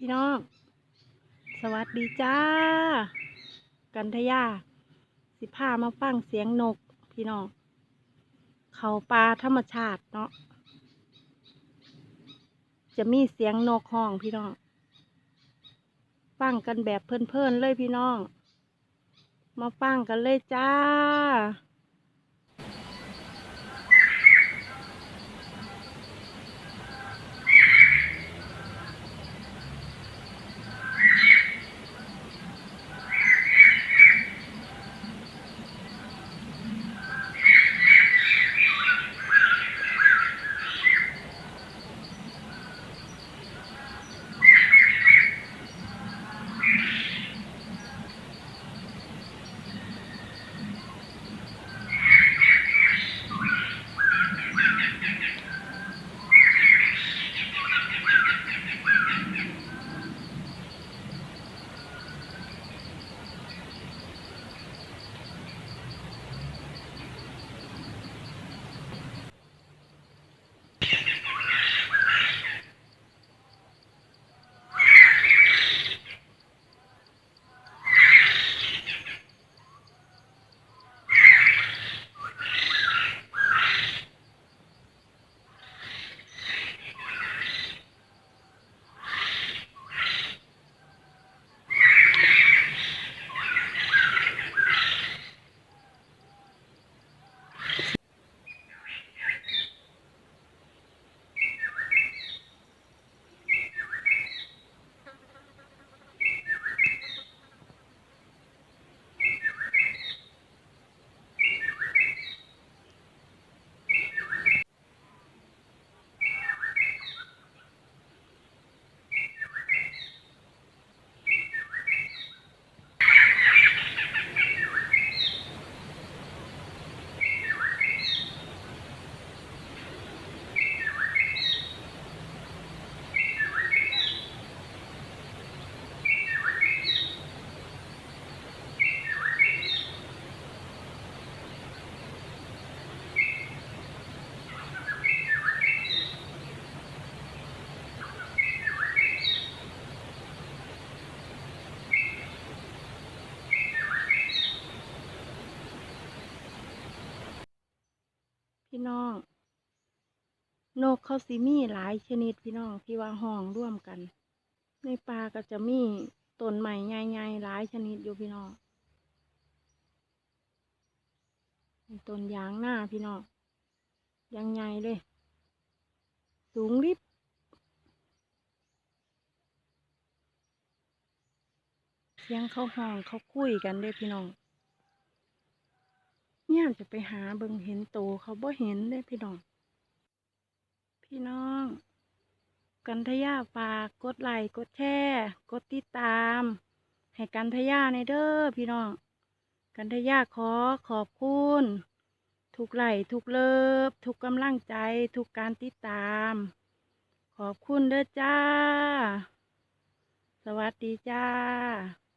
พี่น้อง สวัสดีจ้า กันทยา สิพามาฟังเสียงนก พี่น้อง เขาปลาธรรมชาติเนาะ จะมีเสียงนกห้องพี่น้อง ฟังกันแบบเพลินๆเลยพี่น้อง มาฟังกันเลยจ้า พี่น้อง นกเขาสิมีหลายชนิดพี่น้องที่ว่าห้องร่วมกัน ในป่าก็จะมีต้นไม้ใหญ่ๆหลายชนิดอยู่พี่น้องต้นยางหน้าพี่น้องยางใหญ่เลย สูงริบเสียงเขาห้องเขาคุยกันเด้พี่น้อง เนี่ยจะไปหาเบิ่งเห็นโตเขาบ่เห็นเด้พี่น้อง พี่น้อง กันทยาฝากกดไลค์กดแชร์กดติดตาม ให้กันทยาในเด้อพี่น้อง กันทยาขอขอบคุณทุกไลค์ทุกเลิฟทุกกำลังใจ ทุกการติดตาม ขอบคุณเด้อจ้า สวัสดีจ้า